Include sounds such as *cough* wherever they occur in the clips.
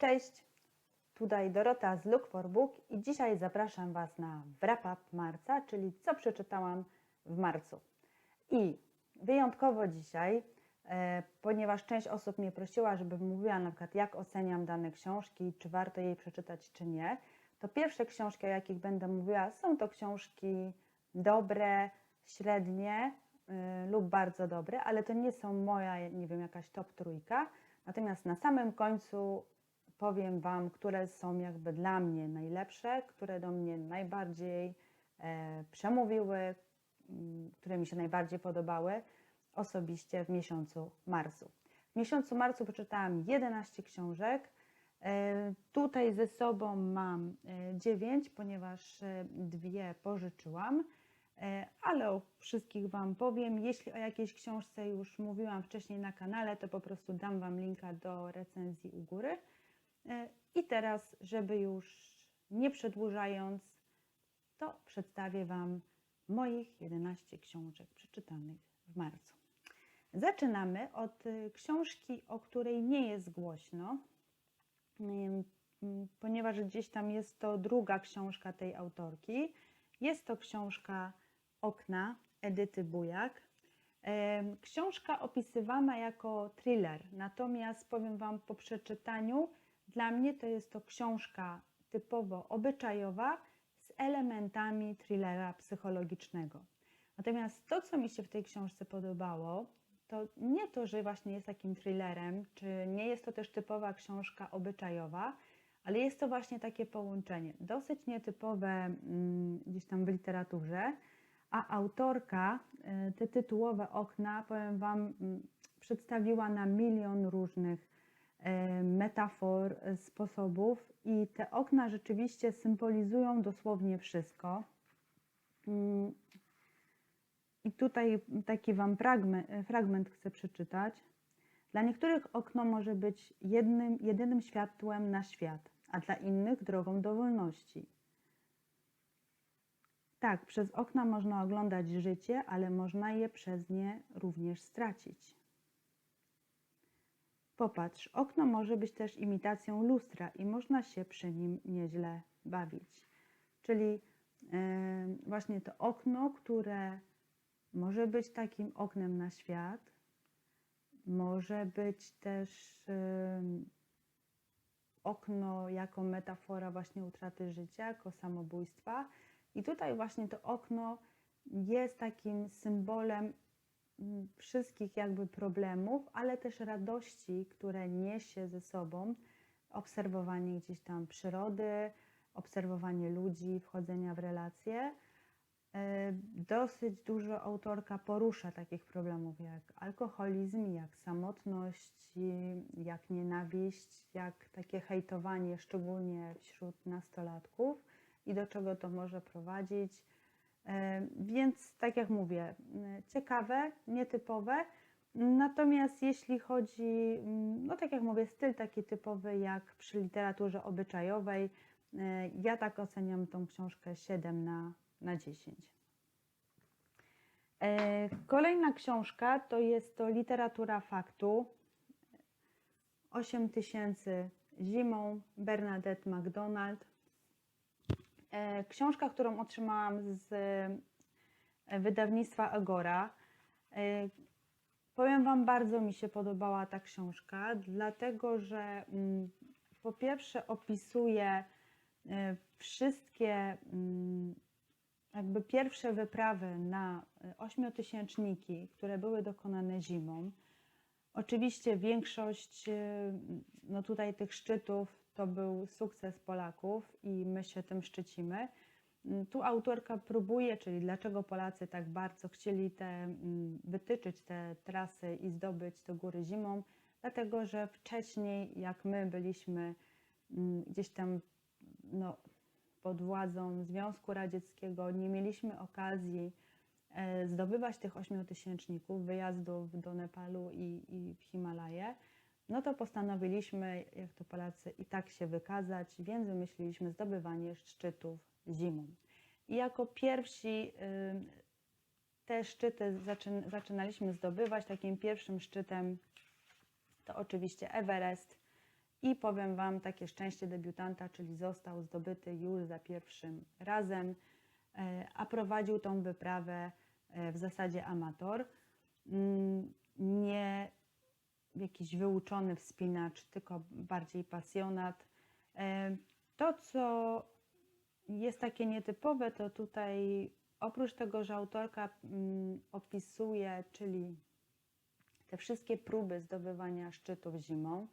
Cześć, tutaj Dorota z Look for Book i dzisiaj zapraszam Was na wrap up marca, czyli co przeczytałam w marcu. I wyjątkowo dzisiaj, e, ponieważ część osób mnie prosiła, żebym mówiła na przykład jak oceniam dane książki, czy warto jej przeczytać, czy nie, to pierwsze książki, o jakich będę mówiła, są to książki dobre, średnie y, lub bardzo dobre, ale to nie są moja, nie wiem, jakaś top trójka. Natomiast na samym końcu powiem Wam, które są jakby dla mnie najlepsze, które do mnie najbardziej e, przemówiły, mm, które mi się najbardziej podobały osobiście w miesiącu marcu. W miesiącu marcu przeczytałam 11 książek. E, Tutaj ze sobą mam 9, ponieważ e, dwie pożyczyłam, ale o wszystkich Wam powiem. Jeśli o jakiejś książce już mówiłam wcześniej na kanale, to po prostu dam Wam linka do recenzji u góry. E, I teraz, żeby już nie przedłużając, to przedstawię Wam moich 11 książek przeczytanych w marcu. Zaczynamy od y, książki, o której nie jest głośno, ponieważ gdzieś tam jest to druga książka tej autorki. Jest to książka Okna Edyty Bujak. Em, Książka opisywana jako thriller, natomiast powiem Wam po przeczytaniu, dla mnie to jest to książka typowo obyczajowa z elementami thrillera psychologicznego. Natomiast to, co mi się w tej książce podobało, to nie to, że właśnie jest takim thrillerem, czy nie jest to też typowa książka obyczajowa, ale jest to właśnie takie połączenie, dosyć nietypowe mm, gdzieś tam w literaturze, a autorka y, te tytułowe okna, powiem Wam, mm, przedstawiła na milion różnych metafor, y, sposobów i te okna rzeczywiście symbolizują dosłownie wszystko. Mm, I tutaj taki Wam fragment, fragment chcę przeczytać. Dla niektórych okno może być jednym, jedynym światłem na świat, a dla innych drogą do wolności. Tak, przez okna można oglądać życie, ale można je przez nie również stracić. Popatrz, okno może być też imitacją lustra i można się przy nim nieźle bawić. Czyli właśnie to okno, które może być takim oknem na świat, może być też okno jako metafora właśnie utraty życia, jako samobójstwa. I tutaj właśnie to okno jest takim symbolem wszystkich jakby problemów, ale też radości, które niesie ze sobą obserwowanie gdzieś tam przyrody, obserwowanie ludzi, wchodzenia w relacje. E, Dosyć dużo autorka porusza takich problemów jak alkoholizm, jak samotność, jak nienawiść, jak takie hejtowanie, szczególnie wśród nastolatków i do czego to może prowadzić. E, Więc, tak jak mówię, ciekawe, nietypowe. Natomiast jeśli chodzi, no tak jak mówię, styl taki typowy jak przy literaturze obyczajowej, e, ja tak oceniam tą książkę 7 na, na 10. E, Kolejna książka to jest to literatura faktu. 8 tysięcy zimą Bernadette MacDonald. E, Książka, którą otrzymałam z e, wydawnictwa Agora. E, Powiem Wam, bardzo mi się podobała ta książka, dlatego że mm, po pierwsze opisuje wszystkie mm, jakby pierwsze wyprawy na ośmiotysięczniki, które były dokonane zimą. Oczywiście większość no tutaj tych szczytów to był sukces Polaków i my się tym szczycimy. Mm, Tu autorka próbuje, czyli dlaczego Polacy tak bardzo chcieli te, mm, wytyczyć te trasy i zdobyć te góry zimą, dlatego że wcześniej, jak my byliśmy mm, gdzieś tam no, pod władzą Związku Radzieckiego, nie mieliśmy okazji e, zdobywać tych ośmiotysięczników, wyjazdów do Nepalu i, i w Himalaje, no to postanowiliśmy, jak to Polacy, i tak się wykazać, więc wymyśliliśmy zdobywanie szczytów zimą. I jako pierwsi y, te szczyty zaczyn, zaczynaliśmy zdobywać. Takim pierwszym szczytem to oczywiście Everest I powiem Wam takie szczęście debiutanta, czyli został zdobyty już za pierwszym razem, e, a prowadził tą wyprawę e, w zasadzie amator. Mm, Nie jakiś wyuczony wspinacz, tylko bardziej pasjonat. E, To, co jest takie nietypowe, to tutaj oprócz tego, że autorka mm, opisuje, czyli te wszystkie próby zdobywania szczytów zimą,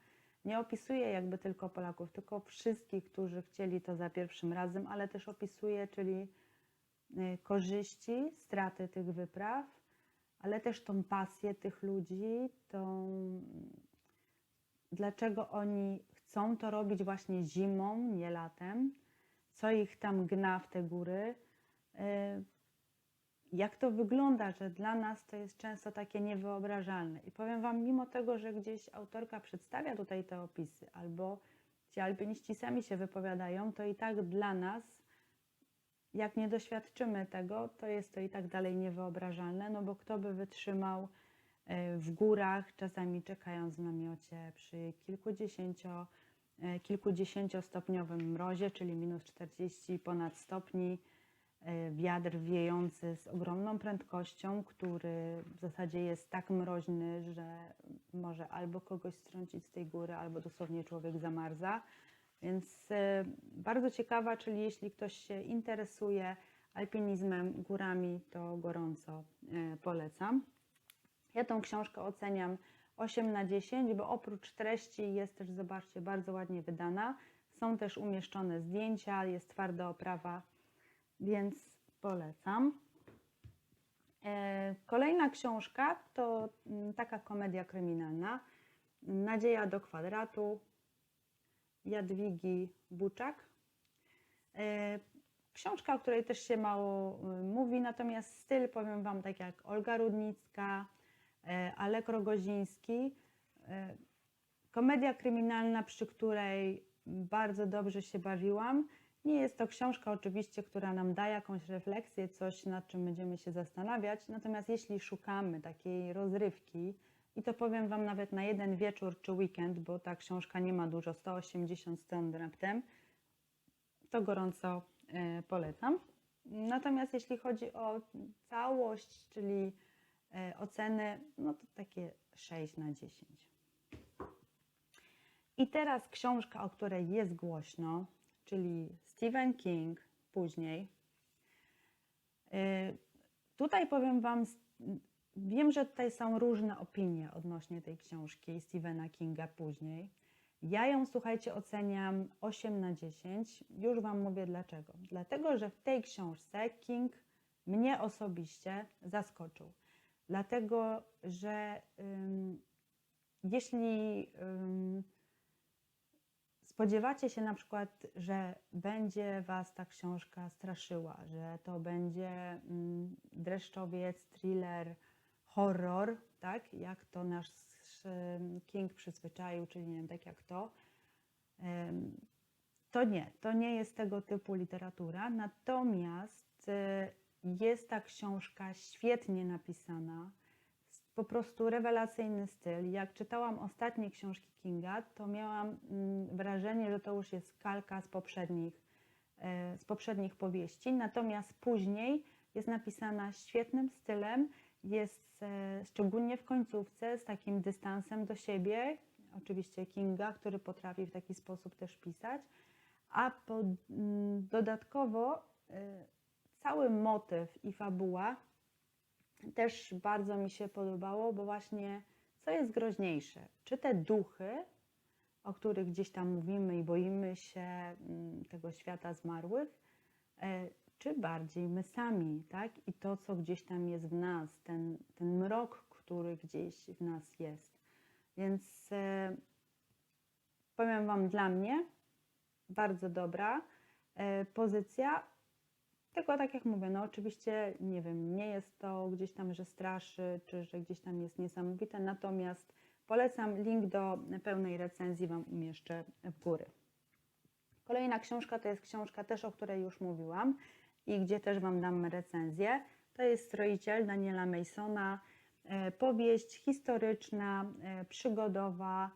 nie opisuje jakby tylko Polaków, tylko wszystkich, którzy chcieli to za pierwszym razem, ale też opisuje, czyli y, korzyści, straty tych wypraw, ale też tą pasję tych ludzi, tą dlaczego oni chcą to robić właśnie zimą, nie latem, co ich tam gna w te góry. y, Jak to wygląda, że dla nas to jest często takie niewyobrażalne. I powiem Wam, mimo tego, że gdzieś autorka przedstawia tutaj te opisy, albo ci alpiniści sami się wypowiadają, to i tak dla nas, jak nie doświadczymy tego, to jest to i tak dalej niewyobrażalne, no bo kto by wytrzymał e, w górach, czasami czekając w namiocie przy kilkudziesięcio, e, kilkudziesięciostopniowym mrozie, czyli minus 40 ponad stopni, e, wiatr wiejący z ogromną prędkością, który w zasadzie jest tak mroźny, że może albo kogoś strącić z tej góry, albo dosłownie człowiek zamarza. Więc e, bardzo ciekawa, czyli jeśli ktoś się interesuje alpinizmem, górami, to gorąco e, polecam. Ja tą książkę oceniam 8 na 10, bo oprócz treści jest też, zobaczcie, bardzo ładnie wydana. Są też umieszczone zdjęcia, jest twarda oprawa, więc polecam. E, Kolejna książka to mm, taka komedia kryminalna. Nadzieja do kwadratu Jadwigi Buczak. E, Książka, o której też się mało y, mówi, natomiast styl, powiem Wam, tak jak Olga Rudnicka, e, Alek Rogoziński. E, Komedia kryminalna, przy której bardzo dobrze się bawiłam. Nie jest to książka oczywiście, która nam da jakąś refleksję, coś nad czym będziemy się zastanawiać. Natomiast jeśli szukamy takiej rozrywki, i to powiem Wam nawet na jeden wieczór czy weekend, bo ta książka nie ma dużo, 180 stron raptem, to gorąco e, polecam. Natomiast jeśli chodzi o całość, czyli e, oceny, no to takie 6 na 10. I teraz książka, o której jest głośno, czyli Stephen King później. Y, Tutaj powiem Wam, wiem, że tutaj są różne opinie odnośnie tej książki Stephena Kinga później. Ja ją, słuchajcie, oceniam 8 na 10. Już Wam mówię dlaczego. Dlatego, że w tej książce King mnie osobiście zaskoczył. Dlatego, że ym, jeśli ym, spodziewacie się na przykład, że będzie Was ta książka straszyła, że to będzie mm, dreszczowiec, thriller, horror, tak? Jak to nasz King przyzwyczaił, czyli nie wiem, tak jak to. To nie, to nie jest tego typu literatura, natomiast e, jest ta książka świetnie napisana, po prostu rewelacyjny styl. Jak czytałam ostatnie książki Kinga, to miałam mm, wrażenie, że to już jest kalka z poprzednich, e, z poprzednich powieści, natomiast później jest napisana świetnym stylem, jest e, szczególnie w końcówce z takim dystansem do siebie, oczywiście Kinga, który potrafi w taki sposób też pisać, a po, mm, dodatkowo e, cały motyw i fabuła też bardzo mi się podobało, bo właśnie co jest groźniejsze? Czy te duchy, o których gdzieś tam mówimy i boimy się mm, tego świata zmarłych, e, czy bardziej my sami, tak? I to, co gdzieś tam jest w nas, ten, ten mrok, który gdzieś w nas jest. Więc e, powiem Wam, dla mnie bardzo dobra e, pozycja. Tylko tak jak mówię, no oczywiście nie wiem, nie jest to gdzieś tam, że straszy, czy że gdzieś tam jest niesamowite, natomiast polecam link do pełnej recenzji Wam umieszczę w góry. Kolejna książka to jest książka też, o której już mówiłam i gdzie też Wam dam recenzję. To jest Stroiciel Daniela Masona. E, Powieść historyczna, e, przygodowa.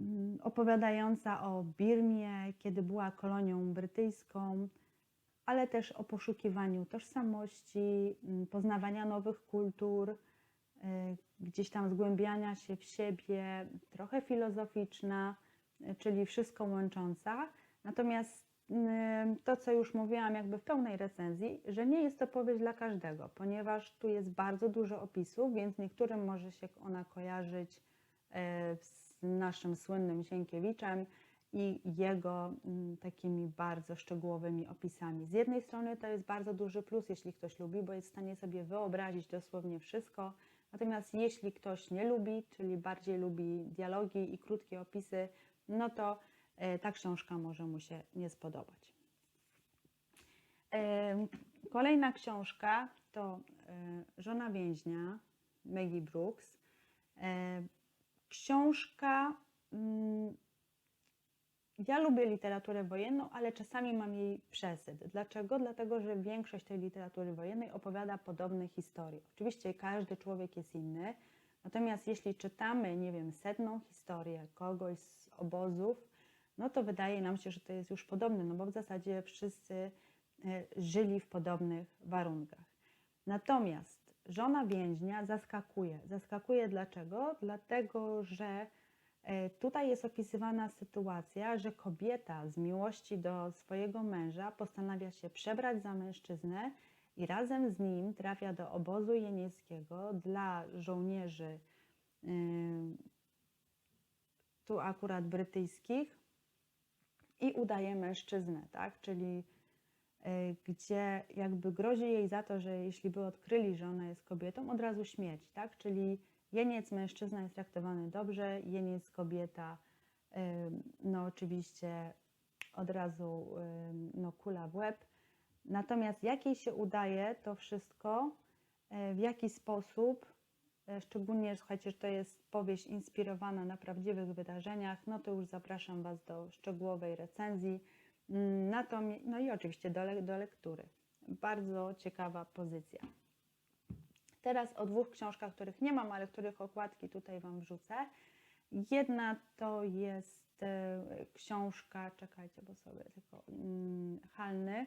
mm, opowiadająca o Birmie, kiedy była kolonią brytyjską, ale też o poszukiwaniu tożsamości, mm, poznawania nowych kultur, y, gdzieś tam zgłębiania się w siebie, trochę filozoficzna, czyli wszystko łącząca. Natomiast to, co już mówiłam jakby w pełnej recenzji, że nie jest to powieść dla każdego, ponieważ tu jest bardzo dużo opisów, więc niektórym może się ona kojarzyć e, z naszym słynnym Sienkiewiczem i jego mm, takimi bardzo szczegółowymi opisami. Z jednej strony to jest bardzo duży plus, jeśli ktoś lubi, bo jest w stanie sobie wyobrazić dosłownie wszystko. Natomiast jeśli ktoś nie lubi, czyli bardziej lubi dialogi i krótkie opisy, no to ta książka może mu się nie spodobać. Kolejna książka to e, Żona więźnia Maggie Brooks. E, Książka. mm, Ja lubię literaturę wojenną, ale czasami mam jej przesyt. Dlaczego? Dlatego, że większość tej literatury wojennej opowiada podobne historie. Oczywiście każdy człowiek jest inny, natomiast jeśli czytamy, nie wiem, setną historię kogoś z obozów, no to wydaje nam się, że to jest już podobne, no bo w zasadzie wszyscy e, żyli w podobnych warunkach. Natomiast żona więźnia zaskakuje. Zaskakuje dlaczego? Dlatego, że e, tutaj jest opisywana sytuacja, że kobieta z miłości do swojego męża postanawia się przebrać za mężczyznę i razem z nim trafia do obozu jenieckiego dla żołnierzy ym, tu akurat brytyjskich i udaje mężczyznę, tak? Czyli y, gdzie jakby grozi jej za to, że jeśli by odkryli, że ona jest kobietą, od razu śmierć, tak? Czyli jeniec mężczyzna jest traktowany dobrze, jeniec kobieta, ym, no oczywiście od razu ym, no, kula w łeb. Natomiast jak jej się udaje to wszystko, w jaki sposób, szczególnie słuchajcie, że to jest powieść inspirowana na prawdziwych wydarzeniach, no to już zapraszam Was do szczegółowej recenzji. Mm, no i oczywiście do, do lektury. Bardzo ciekawa pozycja. Teraz o dwóch książkach, których nie mam, ale których okładki tutaj Wam wrzucę. Jedna to jest e, książka, czekajcie, bo sobie tylko mm, Halny.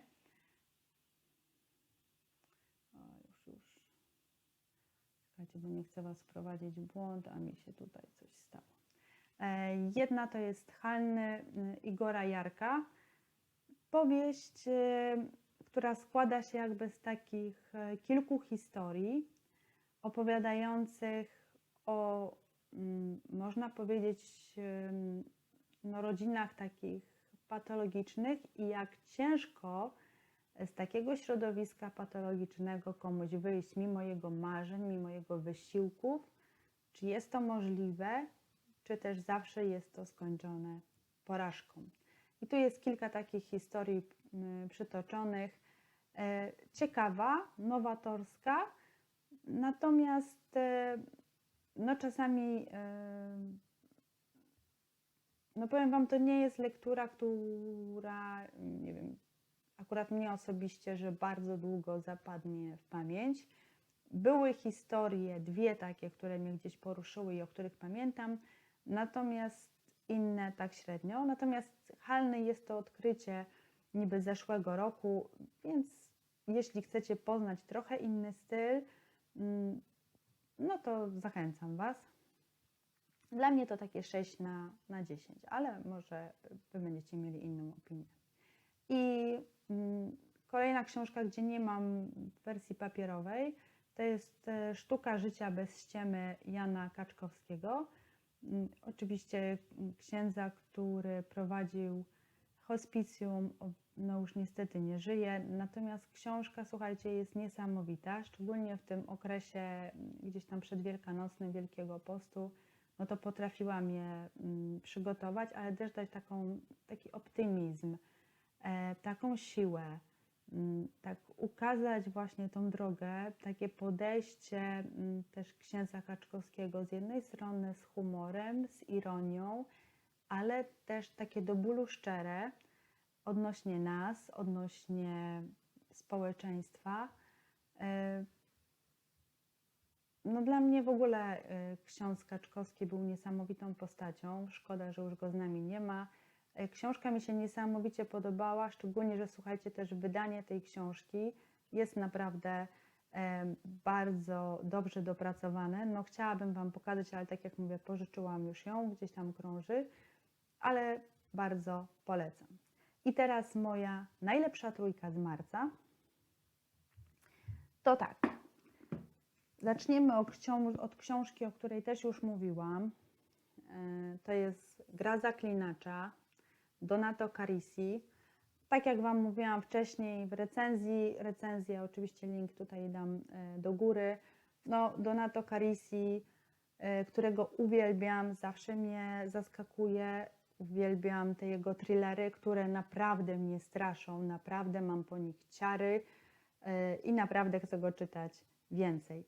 O, już, już. Czekajcie, bo nie chcę Was wprowadzić w błąd, a mi się tutaj coś stało. E, Jedna to jest Halny y, Igora Jarka. Powieść, y, która składa się jakby z takich e, kilku historii opowiadających o, mm, można powiedzieć, no, rodzinach takich patologicznych i jak ciężko z takiego środowiska patologicznego komuś wyjść mimo jego marzeń, mimo jego wysiłków, czy jest to możliwe, czy też zawsze jest to skończone porażką. I tu jest kilka takich historii y, przytoczonych. E, Ciekawa, nowatorska, natomiast e, no czasami, e, no powiem Wam, to nie jest lektura, która, nie wiem, akurat mnie osobiście, że bardzo długo zapadnie w pamięć. Były historie, dwie takie, które mnie gdzieś poruszyły i o których pamiętam, natomiast inne tak średnio. Natomiast Halny jest to odkrycie niby zeszłego roku, więc jeśli chcecie poznać trochę inny styl, mm, no to zachęcam Was. Dla mnie to takie 6 na, na 10, ale może Wy będziecie mieli inną opinię. I mm, kolejna książka, gdzie nie mam wersji papierowej, to jest e, Sztuka życia bez ściemy Jana Kaczkowskiego. Mm, Oczywiście mm, księdza, który prowadził hospicjum, no już niestety nie żyje. Natomiast książka, słuchajcie, jest niesamowita, szczególnie w tym okresie gdzieś tam przedwielkanocnym, Wielkiego Postu. No to potrafiła mnie mm, przygotować, ale też dać taką, taki optymizm, taką siłę, mm, tak ukazać właśnie tą drogę, takie podejście mm, też księdza Kaczkowskiego z jednej strony z humorem, z ironią, ale też takie do bólu szczere odnośnie nas, odnośnie społeczeństwa. E, no dla mnie w ogóle y, ksiądz Kaczkowski był niesamowitą postacią. Szkoda, że już go z nami nie ma. Y, Książka mi się niesamowicie podobała, szczególnie, że słuchajcie, też wydanie tej książki jest naprawdę em, bardzo dobrze dopracowane. No chciałabym Wam pokazać, ale tak jak mówię, pożyczyłam już ją, gdzieś tam krąży, ale bardzo polecam. I teraz moja najlepsza trójka z marca. To tak. Zaczniemy od, od książki, o której też już mówiłam. E, To jest Gra Zaklinacza Donato Carisi. Tak jak Wam mówiłam wcześniej w recenzji, recenzja oczywiście link tutaj dam e, do góry. No, Donato Carisi, e, którego uwielbiam, zawsze mnie zaskakuje. Uwielbiam te jego thrillery, które naprawdę mnie straszą, naprawdę mam po nich ciary e, i naprawdę chcę go czytać więcej.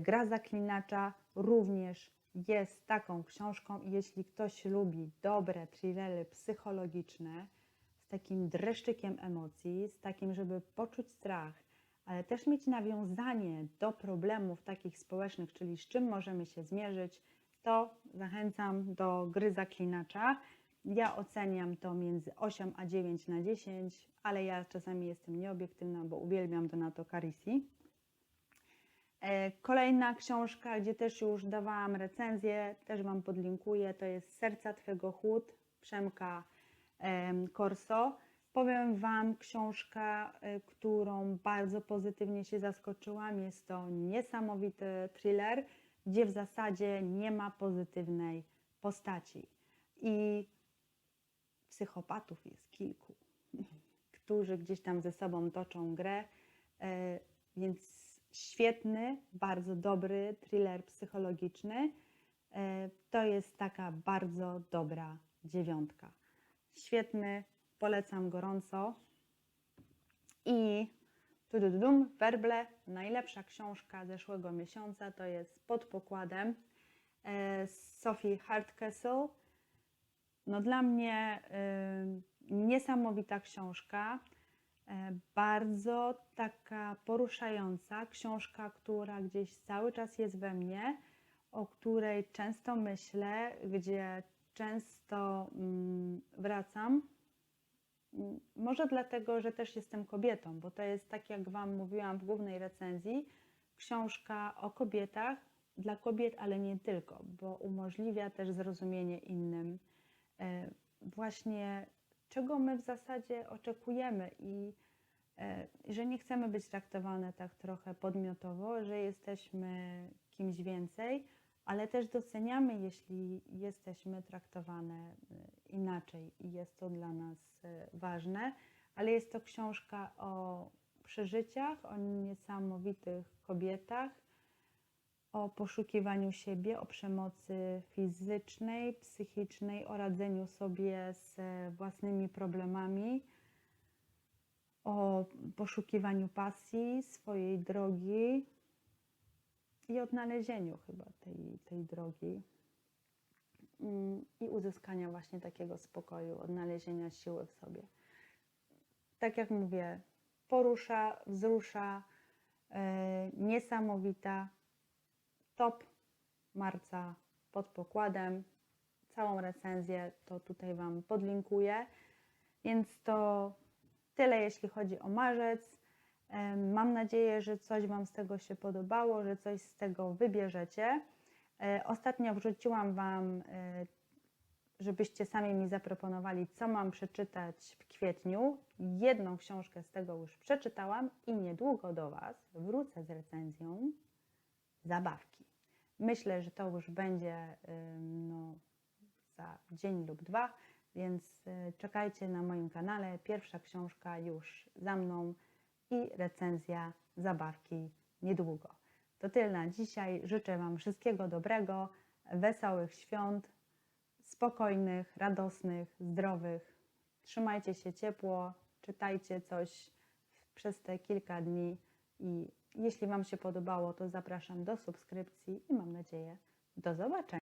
Gra Zaklinacza również jest taką książką i jeśli ktoś lubi dobre thrillery psychologiczne z takim dreszczykiem emocji, z takim, żeby poczuć strach, ale też mieć nawiązanie do problemów takich społecznych, czyli z czym możemy się zmierzyć, to zachęcam do gry Zaklinacza. Ja oceniam to między 8 a 9 na 10, ale ja czasami jestem nieobiektywna, bo uwielbiam Donato Carisi. E, Kolejna książka, gdzie też już dawałam recenzję, też Wam podlinkuję, to jest Serca Twego chłód Przemka em, Corso. Powiem Wam, książka, e, którą bardzo pozytywnie się zaskoczyłam, jest to niesamowity thriller, gdzie w zasadzie nie ma pozytywnej postaci. I psychopatów jest kilku, *laughs* którzy gdzieś tam ze sobą toczą grę, e, więc świetny, bardzo dobry thriller psychologiczny. E, To jest taka bardzo dobra dziewiątka. Świetny, polecam gorąco. I tududum, Werble, najlepsza książka zeszłego miesiąca to jest Pod pokładem e, Sophie Hardcastle. No dla mnie y, niesamowita książka. E, Bardzo taka poruszająca książka, która gdzieś cały czas jest we mnie, o której często myślę, gdzie często mm, wracam. Mm, Może dlatego, że też jestem kobietą, bo to jest tak, jak Wam mówiłam w głównej recenzji, książka o kobietach dla kobiet, ale nie tylko, bo umożliwia też zrozumienie innym e, właśnie czego my w zasadzie oczekujemy i e, że nie chcemy być traktowane tak trochę podmiotowo, że jesteśmy kimś więcej, ale też doceniamy, jeśli jesteśmy traktowane e, inaczej i jest to dla nas e, ważne. Ale jest to książka o przeżyciach, o niesamowitych kobietach, o poszukiwaniu siebie, o przemocy fizycznej, psychicznej, o radzeniu sobie z e, własnymi problemami, o poszukiwaniu pasji, swojej drogi i odnalezieniu chyba tej, tej drogi Mm, i uzyskania właśnie takiego spokoju, odnalezienia siły w sobie. Tak jak mówię, porusza, wzrusza, e, niesamowita, top marca pod pokładem. Całą recenzję to tutaj Wam podlinkuję. Więc to tyle, jeśli chodzi o marzec. Mam nadzieję, że coś Wam z tego się podobało, że coś z tego wybierzecie. E, Ostatnio wrzuciłam Wam, e, żebyście sami mi zaproponowali, co mam przeczytać w kwietniu. Jedną książkę z tego już przeczytałam i niedługo do Was wrócę z recenzją zabawki. Myślę, że to już będzie no, za dzień lub dwa, więc y, czekajcie na moim kanale. Pierwsza książka już za mną i recenzja zabawki niedługo. To tyle na dzisiaj. Życzę Wam wszystkiego dobrego, wesołych świąt, spokojnych, radosnych, zdrowych. Trzymajcie się ciepło, czytajcie coś przez te kilka dni i jeśli Wam się podobało, to zapraszam do subskrypcji i mam nadzieję do zobaczenia.